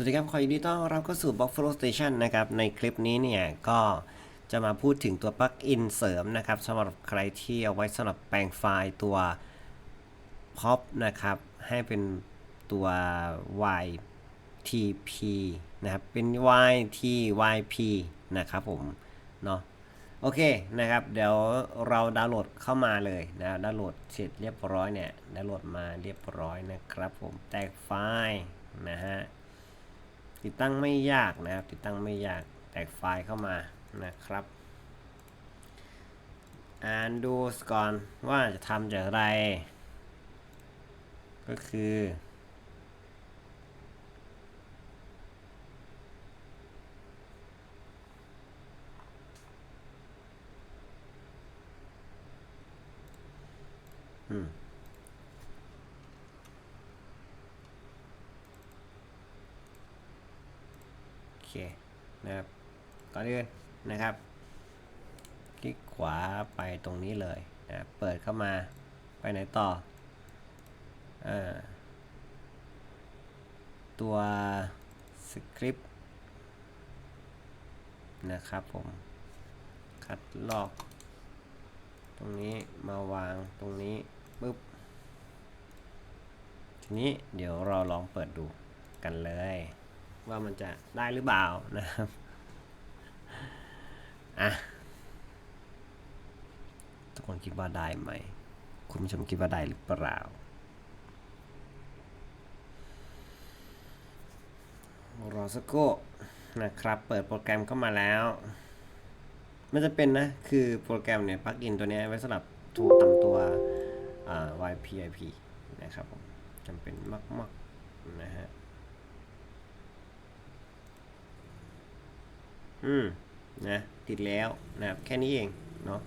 สวัสดีครับ ขอยินดีต้อนรับเข้าสู่ Buffalo Station นะครับ ในคลิปนี้เนี่ย ก็จะมาพูดถึงตัวปลั๊กอินเสริมนะครับสำหรับใครที่เอาไว้สำหรับแปลงไฟล์ตัว pop นะครับ ให้เป็นตัว YTP นะครับ เป็น YTYP นะครับผม เนาะโอเคนะครับ เดี๋ยวเราดาวน์โหลดเข้ามาเลยนะดาวน์โหลดเสร็จเรียบร้อยเนี่ยดาวน์โหลดมาเรียบร้อยนะครับผมแตกไฟล์นะฮะ ติดตั้งไม่ยากนะครับ ติดตั้งไม่ยากแตกไฟล์เข้ามานะครับ อ่านดูก่อนว่าจะทำจากอะไร ก็คืออืม เคนะครับก่อนอื่นนะครับ คลิกขวาไปตรงนี้เลยนะเปิดเข้ามาไปไหนต่ออตัวสคริปต์นะครับผม คัดลอก ตรงนี้มาวางตรงนี้ปุ๊บทีนี้เดี๋ยวเราลองเปิดดูกันเลย ว่ามันจะได้หรือเปล่านะครับ อะ ทุกคนคิดว่าได้ไหม คุณผู้ชมคิดว่าได้หรือเปล่า รอสักครู่นะครับ เปิดโปรแกรมเข้ามาแล้ว มันจะเป็นนะ คือโปรแกรมเนี่ยปลั๊กอินตัวเนี้ยไว้สำหรับถูกตำตัว YPIP นะครับผมจำเป็นมาก ๆนะฮะ อืมนะติดแล้วนะครับแค่นี้เองเนาะ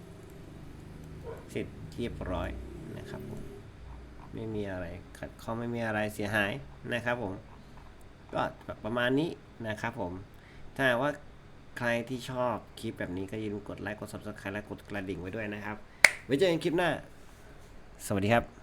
เสร็จเรียบร้อยนะครับผมไม่มีอะไรขัดข้องไม่มีอะไรเสียหายนะครับผมก็ประมาณนี้นะครับผม ถ้าว่าใครที่ชอบคลิปแบบนี้ก็อย่าลืมกดไลค์กด subscribe และกดกระดิ่งไว้ด้วยนะครับ ไว้เจอกันคลิปหน้า สวัสดีครับ